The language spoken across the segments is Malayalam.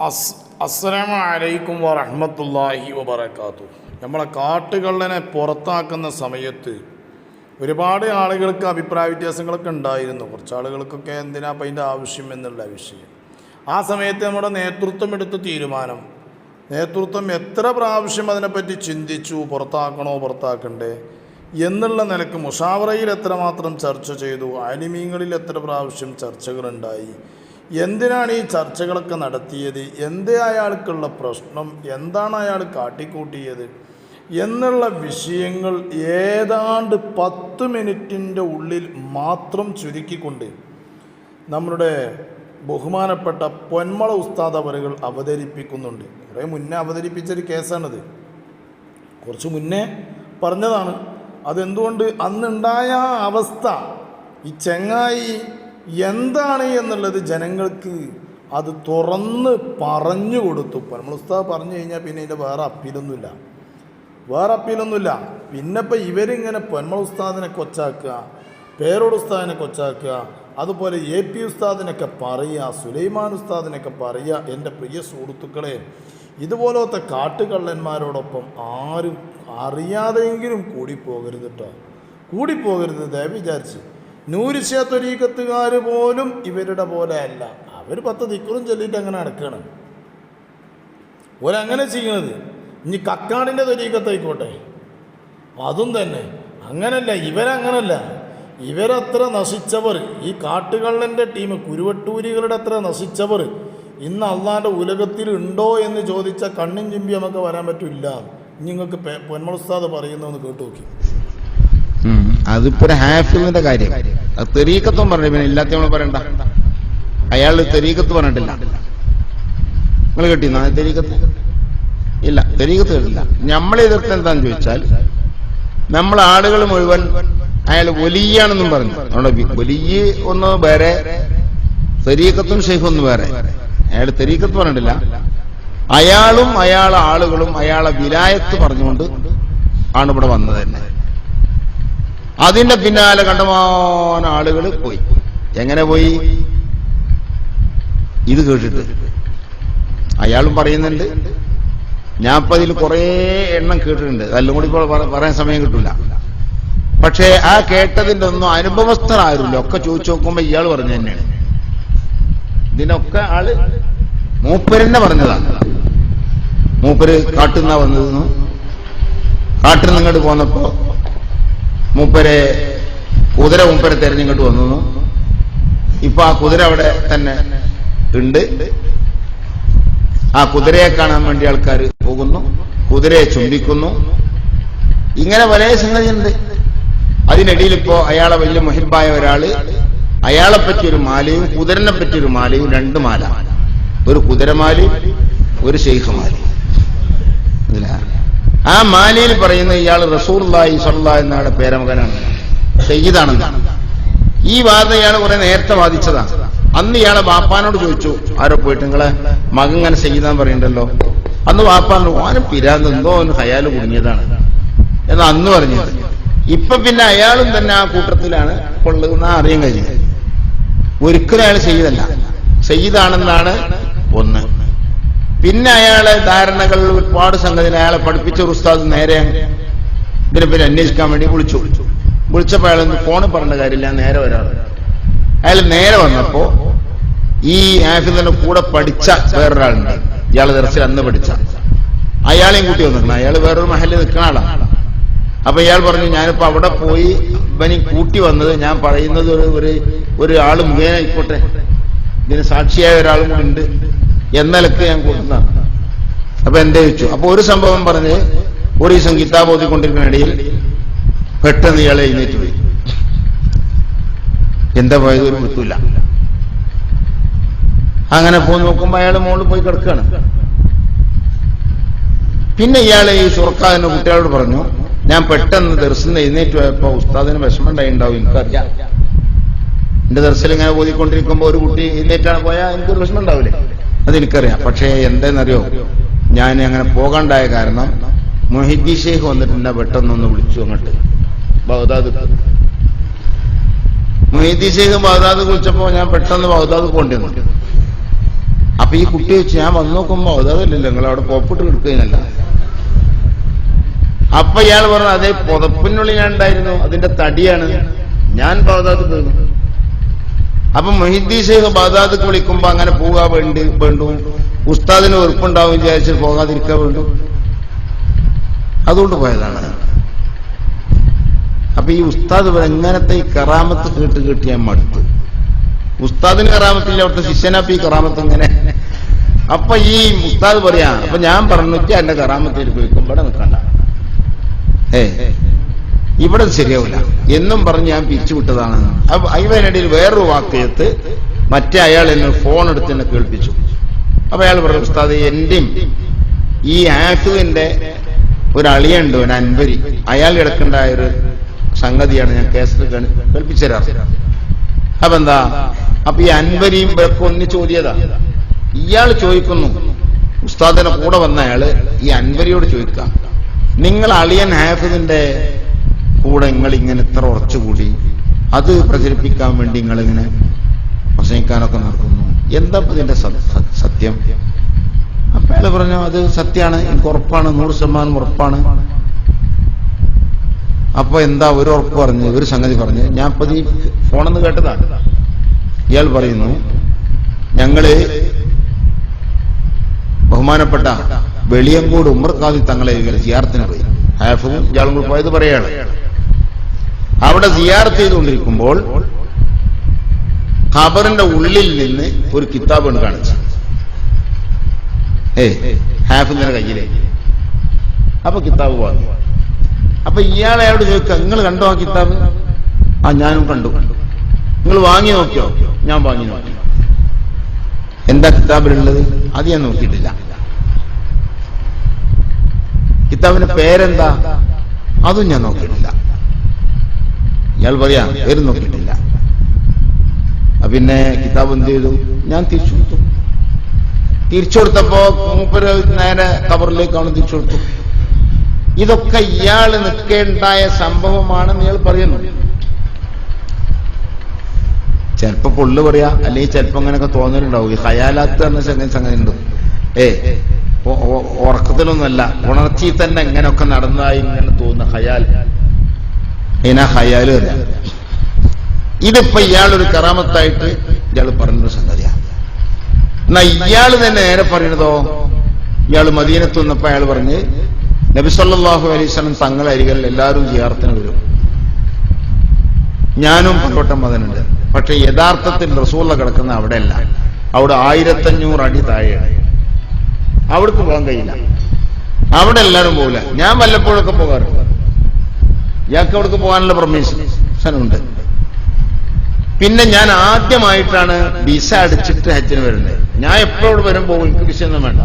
അസ് അസ്സലാമു അലൈക്കും വറഹ്മത്തുള്ളാഹി വബറകാതുഹു. നമ്മളെ കാട്ടുകള്ളനെ പുറത്താക്കുന്ന സമയത്ത് ഒരുപാട് ആളുകൾക്ക് അഭിപ്രായ വ്യത്യാസങ്ങളൊക്കെ ഉണ്ടായിരുന്നു. കുറച്ച് ആളുകൾക്കൊക്കെ എന്തിനാ അപ്പം അതിന്റെ ആവശ്യം എന്നുള്ള വിഷയം. ആ സമയത്ത് നമ്മുടെ നേതൃത്വം എടുത്ത തീരുമാനം നേതൃത്വം എത്ര പ്രാവശ്യം അതിനെപ്പറ്റി ചിന്തിച്ചു പുറത്താക്കണോ പുറത്താക്കണ്ടേ എന്നുള്ള നിലയ്ക്ക് മുഷാവറയിൽ എത്രമാത്രം ചർച്ച ചെയ്തു ആലിമീങ്ങളിൽ എത്ര പ്രാവശ്യം ചർച്ചകളുണ്ടായി എന്തിനാണ് ഈ ചർച്ചകളൊക്കെ നടത്തിയത്? എന്ത് അയാൾക്കുള്ള പ്രശ്നം? എന്താണ് അയാൾ കാട്ടിക്കൂട്ടിയത്? എന്നുള്ള വിഷയങ്ങൾ ഏതാണ്ട് പത്ത് മിനിറ്റിന്റെ ഉള്ളിൽ മാത്രം ചുരുക്കിക്കൊണ്ട് നമ്മുടെ ബഹുമാനപ്പെട്ട പൊന്മള ഉസ്താദ് അവരുകൾ അവതരിപ്പിക്കുന്നുണ്ട്. കുറേ മുന്നേ അവതരിപ്പിച്ചൊരു കേസാണിത്. കുറച്ച് മുന്നേ പറഞ്ഞതാണ്. അതെന്തുകൊണ്ട്? അന്നുണ്ടായ അവസ്ഥ ഈ ചെങ്ങായി എന്താണ് എന്നുള്ളത് ജനങ്ങൾക്ക് അത് തുറന്ന് പറഞ്ഞു കൊടുത്തു. നമ്മൾ ഉസ്താദ് പറഞ്ഞു കഴിഞ്ഞാൽ പിന്നെ ഇതിന്റെ വേറെ അപ്പീലൊന്നുമില്ല. വേറെ അപ്പീലൊന്നുമില്ല. പിന്നെ ഇപ്പം ഇവരിങ്ങനെ പൊന്മൾ ഉസ്താദിനെ കൊച്ചാക്കുക പേരോട് ഉസ്താദിനെ കൊച്ചാക്കുക അതുപോലെ എ പി ഉസ്താദിനൊക്കെ പറയുക സുലൈമാൻ ഉസ്താദിനൊക്കെ പറയുക എന്റെ പ്രിയ സുഹൃത്തുക്കളെ ഇതുപോലത്തെ കാട്ടുകള്ളന്മാരോടൊപ്പം ആരും അറിയാതെയെങ്കിലും കൂടിപ്പോകരുത് കേട്ടോ കൂടിപ്പോകരുത് ദയ വിചാരിച്ച്. നൂരിശ പോലും ഇവരുടെ പോലെ അല്ല. അവർ പത്ത് ദിക്കറും ചൊല്ലിയിട്ട് അങ്ങനെ നടക്കുകയാണ് ഒരങ്ങനെ ചെയ്യണത് ഇനി കക്കാടിന്റെ തൊരീക്കത്തായിക്കോട്ടെ അതും തന്നെ. അങ്ങനല്ല ഇവരങ്ങനല്ല. ഇവരത്ര നശിച്ചവർ. ഈ കാട്ടുകള്ളന്റെ ടീം കുരുവട്ടൂരികളുടെ അത്ര നശിച്ചവർ. ഇന്ന് അള്ളാന്റെ ഉലകത്തിൽ ഉണ്ടോ എന്ന് ചോദിച്ചാൽ കണ്ണും ചിമ്പി നമുക്ക് വരാൻ പറ്റില്ല. നിങ്ങൾക്ക് പൊന്മളുസ്താദ് പറയുന്നു എന്ന് കേട്ടു നോക്കി. അതിപ്പോ ഒരു ഹാഫിലിന്റെ കാര്യം. അത് തെരീക്കത്തും പറഞ്ഞു പിന്നെ ഇല്ലാത്ത നമ്മൾ പറയണ്ട. അയാൾ തെരീക്കത്ത് പറഞ്ഞിട്ടില്ല. നിങ്ങൾ കിട്ടി തെരീക്കത്ത്? ഇല്ല തെരീക്കത്ത് കേട്ടില്ല നമ്മളെ എതിർത്ത് എന്താന്ന് ചോദിച്ചാൽ നമ്മൾ ആളുകൾ മുഴുവൻ അയാൾ വലിയാണെന്നും പറഞ്ഞു. അതുകൊണ്ട് വലിയ ഒന്ന് വേറെ തെരീക്കത്തും ഷെയ്ഖൊന്ന് വേറെ. അയാൾ തെരീക്കത്ത് പറഞ്ഞിട്ടില്ല. അയാളും അയാളെ ആളുകളും അയാളെ വിലായത്ത് പറഞ്ഞുകൊണ്ട് ആണ് ഇവിടെ വന്നത് തന്നെ. അതിന്റെ പിന്നാലെ കണ്ടമാന ആളുകൾ പോയി. എങ്ങനെ പോയി? ഇത് കേട്ടിട്ട്. അയാളും പറയുന്നുണ്ട്. ഞാൻ ഇപ്പൊ അതിൽ കുറെ എണ്ണം കേട്ടിട്ടുണ്ട്. അതെല്ലാം കൂടി ഇപ്പോൾ പറയാൻ സമയം കിട്ടൂല. പക്ഷേ ആ കേട്ടതിന്റെ ഒന്നും അനുഭവസ്ഥരാരുമില്ല ഒക്കെ ചോദിച്ചു നോക്കുമ്പോ ഇയാൾ പറഞ്ഞു തന്നെയാണ്. ഇതിനൊക്കെ ആൾ മൂപ്പരെന്നെ പറഞ്ഞതാണ്. മൂപ്പര് കാട്ടുന്ന വന്നതെന്നും കാട്ടിൽ നിന്ന് ഇങ്ങോട്ട് പോന്നപ്പോ മൂപ്പരെ കുതിര മൂപ്പരെ തെരഞ്ഞിങ്ങോട്ട് വന്നു. ഇപ്പൊ ആ കുതിര അവിടെ തന്നെ ഉണ്ട്. ആ കുതിരയെ കാണാൻ വേണ്ടി ആൾക്കാർ പോകുന്നു. കുതിരയെ ചുംബിക്കുന്നു. ഇങ്ങനെ പല സംഗതിയുണ്ട്. അതിനിടയിൽ ഇപ്പോ അയാളെ വലിയ മുഹിബായ ഒരാൾ അയാളെ പറ്റിയൊരു മാലയും കുതിരനെ പറ്റിയൊരു മാലയും രണ്ട് മാല. ഒരു കുതിരമാലയും ഒരു ശൈഖമാലയും. ഇതിലാ ആ മാലയിൽ പറയുന്ന ഇയാൾ റസൂർലായി സല്ലാ എന്നാണ് പേരമകനാണ്. സയ്യിദാണെന്നാണ് ഈ വാദം ഇയാൾ കുറെ നേരത്തെ വാദിച്ചതാണ്. അന്ന് ഇയാളെ വാപ്പാനോട് ചോദിച്ചു ആരോ പോയിട്ട് നിങ്ങളെ മകൻ ഇങ്ങനെ സയ്യിദാൻ പറയണ്ടല്ലോ? അന്ന് വാപ്പാൻ ഓനും പിരാന്ത് എന്തോ ഒന്ന് ഹയാൽ കുടുങ്ങിയതാണ്. എന്ന് അന്ന് പറഞ്ഞു. ഇപ്പൊ പിന്നെ അയാളും തന്നെ ആ കൂട്ടത്തിലാണ് കൊള്ളുന്ന അറിയാൻ കഴിഞ്ഞത്. ഒരിക്കലും അയാൾ സയ്യിദല്ല. സയ്യിദാണെന്നാണ് ഒന്ന്. പിന്നെ അയാളെ ധാരണകൾ ഒരുപാട് സംഗതിയിൽ അയാളെ പഠിപ്പിച്ച ഒരു ഉസ്താദ് നേരെ ഇതിനെ പേര് അന്വേഷിക്കാൻ വേണ്ടി വിളിച്ചു. വിളിച്ചു വിളിച്ചപ്പോൾ അയാൾ ഫോണിൽ പറഞ്ഞ കാര്യമില്ല നേരെ ഒരാൾ അയാൾ നേരെ വന്നപ്പോ ഈ ആഫിദിന്റെ കൂടെ പഠിച്ച വേറൊരാളുണ്ട്. ഇയാൾ ദർശനം അന്ന് പഠിച്ച. അയാളെയും കൂട്ടി വന്നിട്ടുണ്ട് അയാൾ വേറൊരു മഹലിൽ നിൽക്കുന്ന ആളാണ് അപ്പൊ ഇയാൾ പറഞ്ഞു ഞാനിപ്പോ അവിടെ പോയി ഇവനി കൂട്ടി വന്നത് ഞാൻ പറയുന്നത് ഒരു ഒരു ഒരു ആൾ മുഖേന ആയിക്കോട്ടെ. ഇതിന് സാക്ഷിയായ ഒരാളും ഉണ്ട്. എന്നലക്ക് ഞാൻ അപ്പൊ എന്റെ വെച്ചു? അപ്പൊ ഒരു സംഭവം പറഞ്ഞ് ഒരു ദിവസം കിതാബ് ഓതിക്കൊണ്ടിരിക്കുന്ന ഇടയിൽ പെട്ടെന്ന് ഇയാളെ എഴുന്നേറ്റ് പോയി. എന്താ പോയത്? ഒരു വൃത്തില്ല അങ്ങനെ പോയി നോക്കുമ്പോ അയാൾ മുകളിൽ പോയി കിടക്കുകയാണ് പിന്നെ ഇയാളെ ഈ സുറക്കാതിന്റെ കുട്ടികളോട് പറഞ്ഞു ഞാൻ പെട്ടെന്ന് ദർശനം എഴുന്നേറ്റ് പോയപ്പോ ഉസ്താദിന് വിഷമം ഉണ്ടായിണ്ടാവും എനിക്കറിയാം. എന്റെ ദർശനം ഇങ്ങനെ ഓതിക്കൊണ്ടിരിക്കുമ്പോ ഒരു കുട്ടി എഴുന്നേറ്റാണ് പോയാൽ എനിക്കൊരു വിഷമം ഉണ്ടാവില്ലേ? അതെനിക്കറിയാം പക്ഷേ എന്താണെന്നറിയോ ഞാൻ അങ്ങനെ പോകാണ്ടായ കാരണം മൊഹിദ്ദി ഷെയ്ഖ് വന്നിട്ട് എന്നെ പെട്ടെന്നൊന്ന് വിളിച്ചു അങ്ങോട്ട്. ബഗ്ദാദ്. മൊഹിദ്ദി ഷെയ്ഖ് ബഗ്ദാദ് വിളിച്ചപ്പോ ഞാൻ പെട്ടെന്ന് ബഗ്ദാദ് കൊണ്ടുവന്നു അപ്പൊ ഈ കുട്ടി വെച്ച് ഞാൻ വന്നു നോക്കുമ്പോ അതല്ലല്ലോ നിങ്ങൾ അവിടെ പോപ്പിട്ട് കിടക്കുന്നല്ല അപ്പൊ ഇയാൾ പറഞ്ഞു അതേ പുതപ്പിനുള്ളിൽ ഞാൻ ഉണ്ടായിരുന്നു അതിന്റെ തടിയാണ്. ഞാൻ ബാധാത് പോയി. അപ്പൊ മൊഹിദ്ദി ഷെയ്ഖ് ബാദാദക്ക് വിളിക്കുമ്പോ അങ്ങനെ പോകാൻ വേണ്ടി വേണ്ടു. ഉസ്താദിന് വെറുപ്പുണ്ടാവും വിചാരിച്ച് പോകാതിരിക്കാൻ വേണ്ടു. അതുകൊണ്ട് പോയതാണ്. അപ്പൊ ഈ ഉസ്താദ് എങ്ങനത്തെ ഈ കറാമത്ത് കേട്ട് കേട്ട് ഞാൻ മടുത്തു. ഉസ്താദിന് കറാമത്തില്ല അവിടുത്തെ ശിഷ്യനപ്പ് ഈ കറാമത്ത് എങ്ങനെ? അപ്പൊ ഈ ഉസ്താദ് പറയാ അപ്പൊ ഞാൻ പറഞ്ഞിട്ട് എന്റെ കറാമത്തിൽ പോയിക്കും ഇവിടെ നിൽക്കണ്ട. ഏ ഇവിടെ ശരിയാവില്ല എന്നും പറഞ്ഞ് ഞാൻ പിരിച്ചുവിട്ടതാണ് അപ്പൊ അതിനിടയിൽ വേറൊരു വാക്യത്ത് മറ്റേ അയാൾ എന്നെ ഫോൺ എടുത്ത് എന്നെ കേൾപ്പിച്ചു. അപ്പൊ അയാൾ പറഞ്ഞു ഉസ്താദ് എന്റെയും ഈ ആസുവിന്റെ ഒരു അളിയുണ്ട് ഒരു അൻപരി അയാൾ കിടക്കേണ്ടായ ഒരു സംഗതിയാണ് ഞാൻ കേസിൽ കേൾപ്പിച്ചു തരാറ് അപ്പൊ എന്താ? അപ്പൊ ഈ അൻപരിയും ഇവരൊക്കെ ഒന്ന് ചോദിയതാ ഇയാൾ ചോദിക്കുന്നു ഉസ്താദിനെ കൂടെ വന്ന അയാൾ ഈ അൻവരിയോട് ചോദിക്കാം നിങ്ങൾ അളിയൻ ഹാഫിദിന്റെ കൂടെ നിങ്ങൾ ഇങ്ങനെ ഇത്ര ഉറച്ചുകൂടി അത് പ്രചരിപ്പിക്കാൻ വേണ്ടി നിങ്ങൾ ഇങ്ങനെ പ്രസംഗിക്കാനൊക്കെ നടക്കുന്നു? എന്താ ഇതിന്റെ സത്യം? അപ്പൊ അയാൾ പറഞ്ഞു അത് സത്യമാണ് എനിക്ക് ഉറപ്പാണ് നൂറ് ശതമാനം ഉറപ്പാണ്. അപ്പൊ എന്താ ഒരു ഉറപ്പ് പറഞ്ഞു ഒരു സംഗതി പറഞ്ഞു ഞാൻ ഇപ്പൊ ഈ ഫോണെന്ന് കേട്ടതാണ് ഇയാൾ പറയുന്നു ഞങ്ങൾ ബഹുമാനപ്പെട്ട വെളിയങ്കോട് ഉമ്മർക്കാതി തങ്ങളെ സിയാർത്തിന് പോയി ഹാഫും ഇയാളും കൂടി പോയത് പറയാണ്. അവിടെ സിയാർത്ത് ചെയ്തുകൊണ്ടിരിക്കുമ്പോൾ ഖബറിന്റെ ഉള്ളിൽ നിന്ന് ഒരു കിതാബ് കൊണ്ട് കാണിച്ചു. ഏ ഹാഫിന്റെ കയ്യിലെ. അപ്പൊ കിതാബ് വാങ്ങി. അപ്പൊ ഇയാളെ അയാളോട് ചോദിക്കുക നിങ്ങൾ കണ്ടോ ആ കിതാബ്? ആ ഞാനും കണ്ടു. നിങ്ങൾ വാങ്ങി നോക്കിയോ? ഞാൻ വാങ്ങി നോക്കി. എന്താ കിതാബിലുള്ളത്? അത് ഞാൻ നോക്കിയിട്ടില്ല. കിതാബിന്റെ പേരെന്താ? അതും ഞാൻ നോക്കിയിട്ടില്ല. ഇയാൾ പറയാ പേര് അപ്പൊ പിന്നെ കിതാബ് എന്ത് ചെയ്തു? ഞാൻ തിരിച്ചു കൊടുത്തു. തിരിച്ചു കൊടുത്തപ്പോ മൂപ്പര് നേരെ കബറിലേക്കാണ് തിരിച്ചു കൊടുത്തു. ഇതൊക്കെ ഇയാൾ നിൽക്കേണ്ടായ സംഭവമാണെന്ന് ഇയാൾ പറയുന്നു. ചിലപ്പോ പൊള്ളു പറയാ അല്ലെങ്കിൽ ചിലപ്പോ അങ്ങനെയൊക്കെ തോന്നലുണ്ടാവും. ഈ ഹയാലാത്ത് എന്ന സംഗതി സംഗതി ഉണ്ട്. ഏ ഉറക്കത്തിലൊന്നുമല്ല. ഉണർച്ചയിൽ തന്നെ എങ്ങനെയൊക്കെ നടന്നതായി ഇങ്ങനെ തോന്നുന്ന ഹയാൽ. ഇനാ ഹയാൽ പറയാം ഇതിപ്പോ ഇയാളൊരു കറാമത്തായിട്ട് ഇയാൾ പറഞ്ഞൊരു സംഗതിയാണ് എന്നാ ഇയാൾ തന്നെ നേരെ പറയണതോ? ഇയാൾ മദീനത്ത് വന്നപ്പോ അയാൾ പറഞ്ഞ് നബിസല്ലാഹു അലൈസ്ലം തങ്ങളെ അരികളിൽ എല്ലാവരും ജിയാർത്തിന് വരും. ഞാനും പങ്കോട്ടം മതനുണ്ട് പക്ഷെ യഥാർത്ഥത്തിൽ റസൂള്ള കിടക്കുന്ന അവിടെയല്ല. അവിടെ ആയിരത്തഞ്ഞൂറ് അടി താഴെയാണ് അവിടേക്ക് പോകാൻ കഴിയില്ല. അവിടെ എല്ലാവരും പോകില്ല ഞാൻ വല്ലപ്പോഴൊക്കെ പോകാറുണ്ട്. ഇയാൾക്ക് അവിടേക്ക് പോകാനുള്ള പെർമിഷൻ ഉണ്ട്. പിന്നെ ഞാൻ ആദ്യമായിട്ടാണ് വിസ അടിച്ചിട്ട് ഹജ്ജിന് വരുന്നത്. ഞാൻ എപ്പോഴും വരും പോകും എനിക്ക് വിസ വേണ്ട.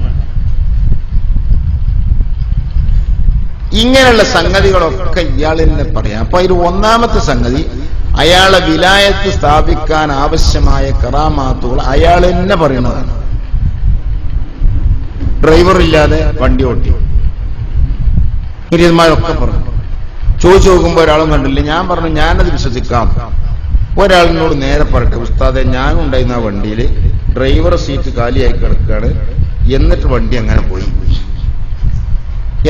ഇങ്ങനെയുള്ള സംഗതികളൊക്കെ ഇയാളിൽ നിന്ന് പറയാം. അപ്പൊ അതിൽ ഒന്നാമത്തെ സംഗതി അയാളെ വിലായത്ത് സ്ഥാപിക്കാൻ ആവശ്യമായ കറാമാത്തുകൾ അയാൾ തന്നെ പറയുന്നതാണ് ഡ്രൈവർ ഇല്ലാതെ വണ്ടി ഓട്ടി. പുരിയന്മാരൊക്കെ പറഞ്ഞു. ചോദിച്ചു നോക്കുമ്പോ ഒരാളും കണ്ടില്ല. ഞാൻ പറഞ്ഞു ഞാനത് വിശ്വസിക്കാം. ഒരാളിനോട് നേരെ പറട്ടെ ഉസ്താദെ ഞാനുണ്ടായിരുന്ന ആ വണ്ടിയിൽ ഡ്രൈവർ സീറ്റ് കാലിയായി കിടക്കുകയാണ്. എന്നിട്ട് വണ്ടി അങ്ങനെ പോയി?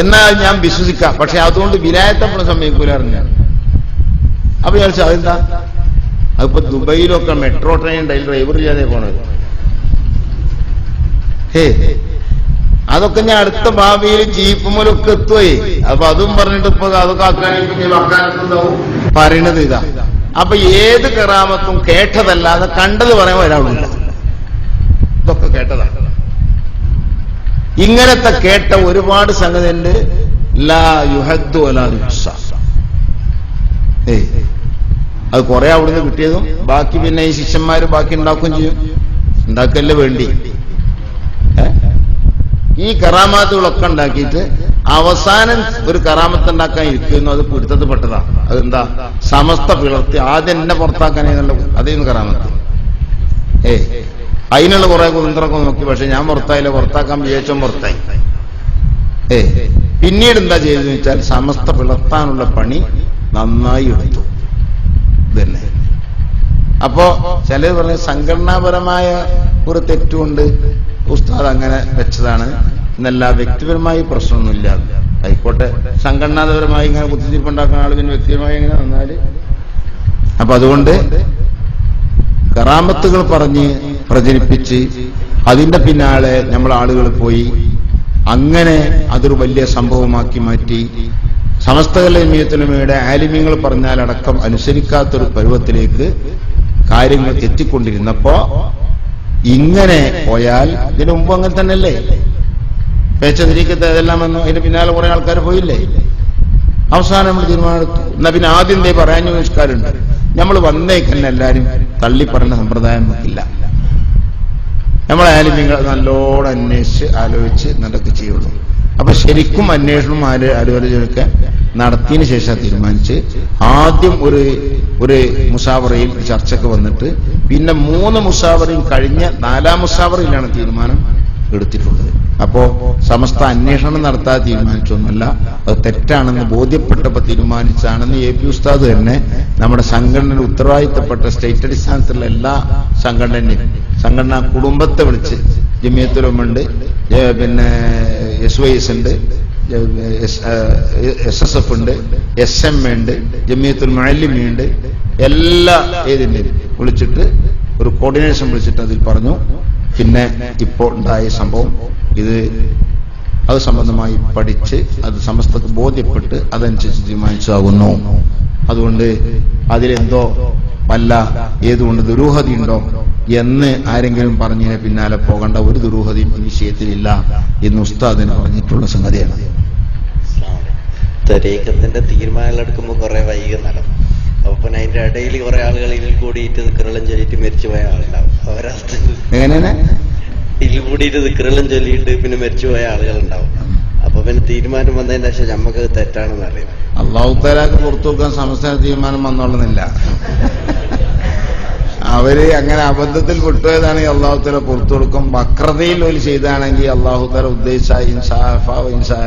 എന്നാൽ ഞാൻ വിശ്വസിക്കാം. പക്ഷെ അതുകൊണ്ട് വിലായത്തപ്പുറം സമ്മതിക്കൂല അറിഞ്ഞ അപ്പൊ ഞാൻ അതെന്താ? അതിപ്പോ ദുബൈയിലൊക്കെ മെട്രോ ട്രെയിൻ ഉണ്ടായി ഡ്രൈവർ ഇല്ലാതെ പോണത്. ഹേ അതൊക്കെ ഞാൻ അടുത്ത ഭാവിയിൽ ജീപ്പ് മുലൊക്കെ എത്തുവേ അപ്പൊ അതും പറഞ്ഞിട്ട് ഇപ്പൊ അതൊക്കെ പറയണത് ഇതാ. അപ്പൊ ഏത് കറാമത്തും കേട്ടതല്ലാതെ കണ്ടത് പറയാൻ ഒരാളില്ല ഇതൊക്കെ കേട്ടതാണ് ഇങ്ങനത്തെ കേട്ട ഒരുപാട് സംഗതി ഉണ്ട് ലാ യുഹദ്ദു. ഏയ് അത് കുറെ അവിടുന്ന് കിട്ടിയതും ബാക്കി പിന്നെ ഈ ശിഷ്യന്മാര് ബാക്കി ഉണ്ടാക്കുകയും ചെയ്യും. ഉണ്ടാക്കല്ലേ വേണ്ടി. ഈ കറാമാത്തുകളൊക്കെ ഉണ്ടാക്കിയിട്ട് അവസാനം ഒരു കറാമത്ത് ഉണ്ടാക്കാൻ ഇരിക്കുന്നു. അത് പിടുത്തത് പെട്ടതാ. അതെന്താ? സമസ്ത പിളർത്തി. ആദ്യം എന്നെ പുറത്താക്കാനേ അതേന്ന് കറാമത്ത്. ഏ അതിനുള്ള കുറെ കുതന്ത്രമൊക്കെ നോക്കി. പക്ഷെ ഞാൻ പുറത്തായില്ല. പുറത്താക്കാൻ വിചാരിച്ചോ പുറത്തായി. ഏ പിന്നീട് എന്താ ചെയ്തെന്ന് വെച്ചാൽ സമസ്ത പിളർത്താനുള്ള പണി നന്നായി എടുത്തു. ഇതന്നെ. അപ്പോ ചിലർ പറഞ്ഞ സംഘടനാപരമായ ഒരു തെറ്റുകൊണ്ട് ഉസ്താദ് അങ്ങനെ വെച്ചതാണ്. എന്നല്ല വ്യക്തിപരമായി പ്രശ്നമൊന്നുമില്ല. ആയിക്കോട്ടെ. സംഘടനാപരമായി ഇങ്ങനെ കുത്തിത്തിരിപ്പുണ്ടാക്കുന്ന പിന്നെ വ്യക്തിപരമായി എങ്ങനെ വന്നാൽ? അപ്പൊ അതുകൊണ്ട് കറാമത്തുകൾ പറഞ്ഞ് പ്രചരിപ്പിച്ച് അതിന്റെ പിന്നാലെ നമ്മൾ ആളുകൾ പോയി അങ്ങനെ അതൊരു വലിയ സംഭവമാക്കി മാറ്റി സമസ്ത കലമീയത്തിനുമയുടെ ആലിമ്യങ്ങൾ പറഞ്ഞാലടക്കം അനുസരിക്കാത്തൊരു പരുവത്തിലേക്ക് കാര്യങ്ങൾ എത്തിക്കൊണ്ടിരുന്നപ്പോ ഇങ്ങനെ പോയാൽ ഇതിനു മുമ്പ് അങ്ങനെ തന്നെയല്ലേ? പേച്ചതിരിക്കത്തെ ഏതെല്ലാം വന്നു. അതിന്റെ പിന്നാലെ കുറെ ആൾക്കാർ പോയില്ലേ? അവസാനം നമ്മൾ തീരുമാനമെടുത്തു. എന്നാ പിന്നെ ആദ്യം ദേ പറയാൻ നിഷ്കാരുണ്ട് നമ്മൾ വന്നേക്കന്നെ എല്ലാവരും തള്ളി പറയുന്ന സമ്പ്രദായം നമുക്കില്ല നമ്മളായാലും നിങ്ങൾ നല്ലോണം അന്വേഷിച്ച് ആലോചിച്ച് നടക്കുക ചെയ്യുള്ളൂ. അപ്പൊ ശരിക്കും അന്വേഷണം ആലോ- ആലോചനയൊക്കെ നടത്തിയതിനു ശേഷം തീരുമാനിച്ച് ആദ്യം ഒരു ഒരു മുസാവറയിൽ ചർച്ചക്ക് വന്നിട്ട് പിന്നെ മൂന്ന് മുസാവറയും കഴിഞ്ഞ നാലാം മുസാവറയിലാണ് തീരുമാനം എടുത്തിട്ടുള്ളത്. അപ്പോ സമസ്ത അന്വേഷണം നടത്താതെ തീരുമാനിച്ചൊന്നുമല്ല. അത് തെറ്റാണെന്ന് ബോധ്യപ്പെട്ടപ്പോൾ തീരുമാനിച്ചാണെന്ന് എ പി ഉസ്താദ് തന്നെ നമ്മുടെ സംഘടനയുടെ ഉത്തരവാദിത്തപ്പെട്ട സ്റ്റേറ്റ് അടിസ്ഥാനത്തിലുള്ള എല്ലാ സംഘടനയും സംഘടനാ കുടുംബത്തെ വിളിച്ച് ജമിയത്തുലമുണ്ട് പിന്നെ എസ് വൈ എസ് ഉണ്ട് എസ് എസ് എഫ് ഉണ്ട് എസ് എം ഉണ്ട് ജമിയത്തുൽ മഴലിമയുണ്ട് എല്ലാ ഏതിന്റെ വിളിച്ചിട്ട് ഒരു കോർഡിനേഷൻ വിളിച്ചിട്ട് അതിൽ പറഞ്ഞു. പിന്നെ ഇപ്പോൾ ഉണ്ടായ സംഭവം ഇത് അത് സംബന്ധമായി പഠിച്ച് അത് സമസ്തക്ക് ബോധ്യപ്പെട്ട് അതനുസരിച്ച് തീരുമാനിച്ചാകുന്നു അതുകൊണ്ട് അതിലെന്തോ വല്ല ഏതുകൊണ്ട് ദുരൂഹതയുണ്ടോ എന്ന് ആരെങ്കിലും പറഞ്ഞതിന് പിന്നാലെ പോകേണ്ട ഒരു ദുരൂഹതയും ഈ വിഷയത്തിലില്ല എന്ന് ഉസ്താദിന് പറഞ്ഞിട്ടുള്ള സംഗതിയാണ്. തരീക്കത്തിന്റെ തീരുമാനങ്ങൾ എടുക്കുമ്പോൾ കുറെ വൈകി നടക്കും അപ്പൊ അതിന്റെ ഇടയിൽ കുറെ ആളുകൾ ഇതിൽ കൂടിയിട്ട് കിറളം ചൊല്ലിട്ട് മരിച്ചു പോയ ആളുണ്ടാവും അവരവസ്ഥ ഇതിൽ കൂടിയിട്ട് ദിക്കറെല്ലാം ചൊല്ലിയിട്ട് പിന്നെ മരിച്ചുപോയ ആളുകളുണ്ടാവും. അപ്പൊ പിന്നെ തീരുമാനം വന്നതിന് ശേഷം നമുക്ക് തെറ്റാണെന്ന് അറിയാം. അള്ളാഹു താലാക്ക് പുറത്തു വെക്കാൻ സംസ്ഥാന തീരുമാനം വന്നോളുന്നില്ല. അവർ അങ്ങനെ അബദ്ധത്തിൽ വിട്ടുപോയതാണെങ്കിൽ അള്ളാഹു താല പുറത്തു കൊടുക്കും. വക്രതയിൽ ഒരു ചെയ്താണെങ്കിൽ അള്ളാഹു താല ഉദ്ദേശിച്ച ഇൻസാഫ ഇൻസാ